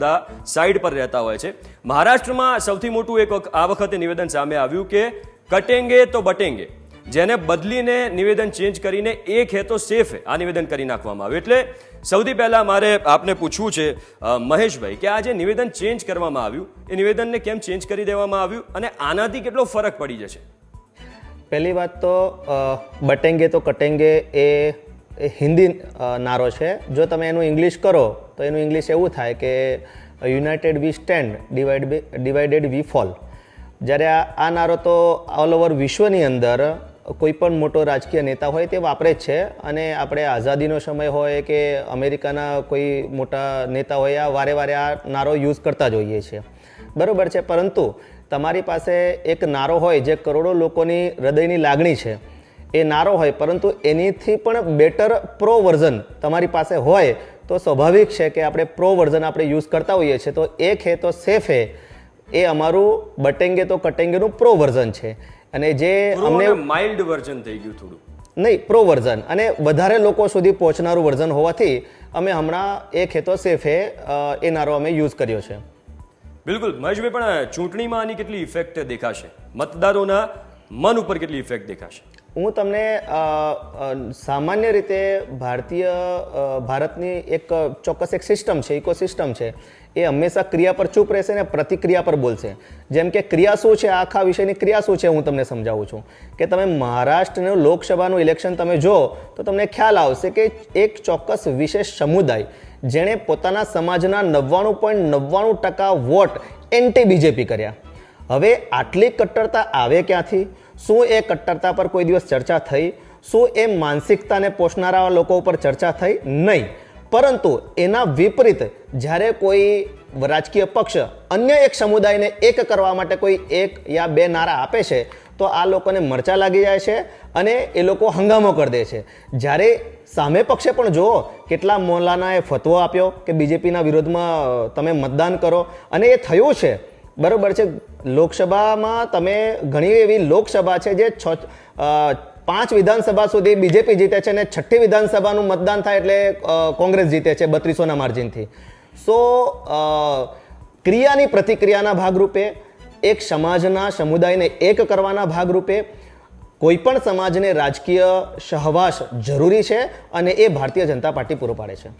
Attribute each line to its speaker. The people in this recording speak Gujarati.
Speaker 1: સાઈડ પર રહેતા હોય છે. મહારાષ્ટ્રમાં સૌથી મોટું એક આ વખતે નિવેદન સામે આવ્યું કે કટેંગે તો બટેંગે. જેને બદલીને નિવેદન ચેન્જ કરીને એક હે તો સેફ આ નિવેદન કરી નાખવામાં આવ્યું. એટલે સૌથી પહેલા મારે આપને પૂછવું છે મહેશભાઈ, કે આ જે નિવેદન ચેન્જ કરવામાં આવ્યું, એ નિવેદનને કેમ ચેન્જ કરી દેવામાં આવ્યું અને આનાથી કેટલો ફરક પડી જશે?
Speaker 2: પહેલી વાત તો બટેંગે તો કટેંગે એ એ હિન્દી નારો છે. જો તમે એનું ઇંગ્લિશ કરો, તો એનું ઇંગ્લિશ એવું થાય કે united we stand divide divided we fall જ્યારે આ નારો તો ઓલ ઓવર વિશ્વની અંદર કોઈ પણ મોટો રાજકીય નેતા હોય તે વાપરે જ છે. અને આપણે આઝાદીનો સમય હોય કે અમેરિકાના કોઈ મોટા નેતા હોય, આ વારે વારે આ નારો યુઝ કરતા જોઈએ છીએ. બરાબર છે, પરંતુ તમારી પાસે એક નારો હોય જે કરોડો લોકોની હૃદયની લાગણી છે. એ નારો હોય પરંતુ એનીથી પણ બેટર પ્રો વર્ઝન તમારી પાસે હોય તો સ્વાભાવિક છે કે આપણે પ્રો વર્ઝન આપણે યુઝ કરતા હોઈએ છીએ. તો એક હે તો સેફ હે. એ અમારું બટેંગે તો કટેંગેનું પ્રો વર્ઝન છે. અને જે અમને
Speaker 1: માઇલ્ડ વર્ઝન થઈ ગયું થોડું.
Speaker 2: નહીં પ્રો વર્ઝન અને વધારે લોકો સુધી પહોંચનારું વર્ઝન હોવાથી અમે હમણાં એક હે તો સેફ હે એ નારો અમે યુઝ કર્યો છે.
Speaker 1: બિલકુલ. મહેશભાઈ પણ ચૂંટણીમાં આની કેટલી ઇફેક્ટ દેખાશે? મતદારોના મન ઉપર કેટલી ઇફેક્ટ દેખાશે?
Speaker 2: હું તમને સામાન્ય રીતે ભારતીય ભારતની એક ચોક્કસ એક સિસ્ટમ છે ઇકોસિસ્ટમ છે, એ હંમેશા ક્રિયા પર ચૂપ રહેશે ને પ્રતિક્રિયા પર બોલશે. જેમ કે ક્રિયા શું છે, આખા વિષયની ક્રિયા શું છે, હું તમને સમજાવું છું. કે તમે મહારાષ્ટ્રનું લોકસભાનું ઇલેક્શન તમે જો, તો તમને ખ્યાલ આવશે કે એક ચોક્કસ વિશેષ સમુદાય, જેણે પોતાના સમાજના નવ્વાણું પોઈન્ટ નવ્વાણું ટકા વોટ એન્ટી બીજેપી કર્યા. હવે આટલી કટ્ટરતા આવે ક્યાંથી? શું એ કટ્ટરતા પર કોઈ દિવસ ચર્ચા થઈ? શું એ માનસિકતાને પોષનારા લોકો ઉપર ચર્ચા થઈ? નહીં. પરંતુ એના વિપરીત જ્યારે કોઈ રાજકીય પક્ષ અન્ય એક સમુદાયને એક કરવા માટે કોઈ એક યા બે નારા આપે છે, તો આ લોકોને મરચા લાગી જાય છે અને એ લોકો હંગામો કરી દે છે. જ્યારે સામે પક્ષે પણ જુઓ, કેટલા મોલાનાએ ફતવો આપ્યો કે બીજેપીના વિરોધમાં તમે મતદાન કરો અને એ થયું છે. બરોબર છે, લોકસભામાં તમે ઘણી એવી લોકસભા છે જે છ પાંચ વિધાનસભા સુધી બીજેપી જીતે છે અને છઠ્ઠી વિધાનસભાનું મતદાન થાય એટલે કોંગ્રેસ જીતે છે બત્રીસોના માર્જિનથી. સો ક્રિયાની પ્રતિક્રિયાના ભાગરૂપે, એક સમાજના સમુદાયને એક કરવાના ભાગરૂપે, કોઈ પણ સમાજને રાજકીય સહવાસ જરૂરી છે અને એ ભારતીય જનતા પાર્ટી પૂરો પાડે છે.